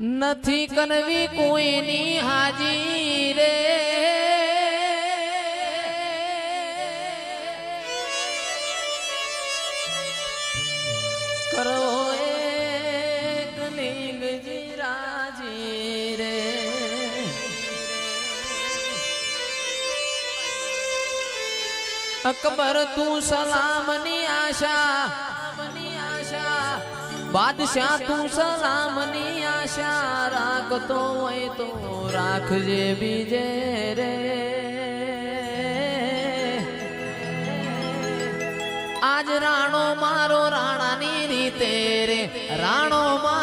નથી કનવી કોઈની હાજી રે. કરવો એક લિંગજી રાજી રે. અકબર તું સલામની આશા આશા. બાદશાહ તું સલામની આશા રાખતો હોય તો રાખજે બીજે રે. આજ રાણો મારો રાણાની રીતે રે. રાણો મારો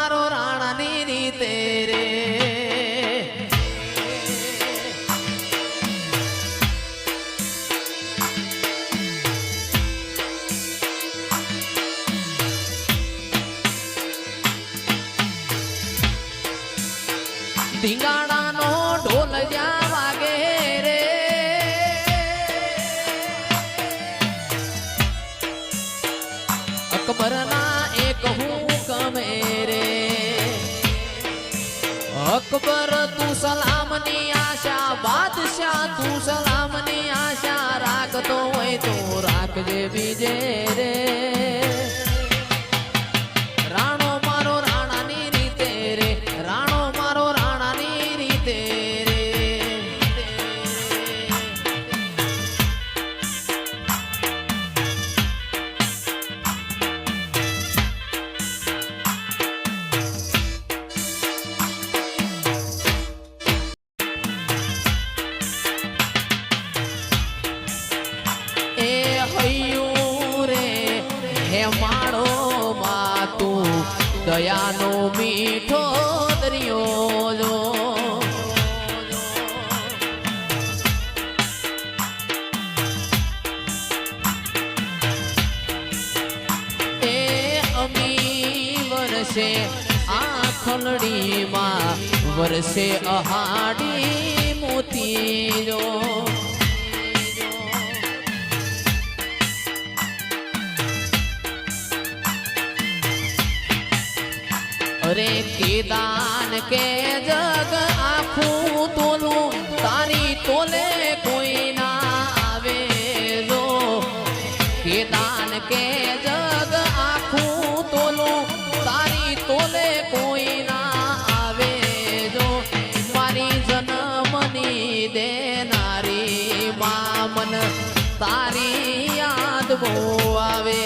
ધીંગાણાનો ઢોલ જ્યાં વાગે રે. અકબરના એક હુકમે રે. અકબર, તું સલામની આશા, બાદશાહ, તું સલામની આશા રાખતો હોય તો રાખજે બીજે રે. માળો માં દયાનો મીઠો દરિયો જો. એ અમી વરસે આ ખલડીમાં વરસે અહાડી મોતી જો. અરે કેદાન કે જગ આખું તોલું, તારી તોલે કોઈ ના આવે જો કેદાન કે જગ આખું તોલું, તારી તોલે કોઈ ના આવે જો મારી જન્મની દેનારી મામન તારી યાદ બહુ આવે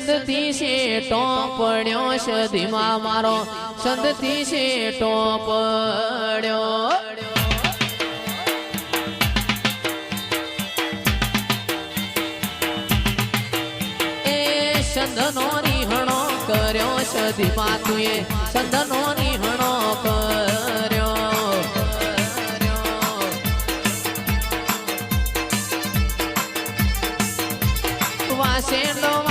સંદથી શેટો પડ્યો સધીમાં મારો. સંતથી શેટો પડ્યો. સંધનો રીહણો કર્યો સધી માતુએ સંધનો રીહણો કર્યો. વાસેડો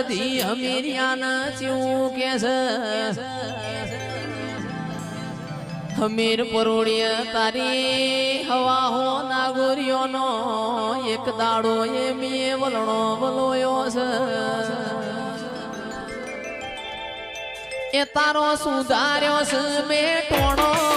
સધી હમીરિયાના ચીવું કે હમીર પરોડિય તારી હવા હો નાગોરિયોનો એક દાડો એ મીએ વલણો વલોયો છે એ તારો સુધાર્યો છે મેં ટોણો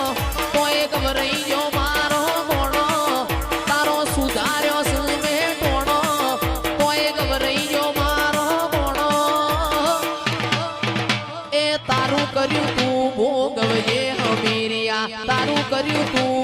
તારું કર્યું તું.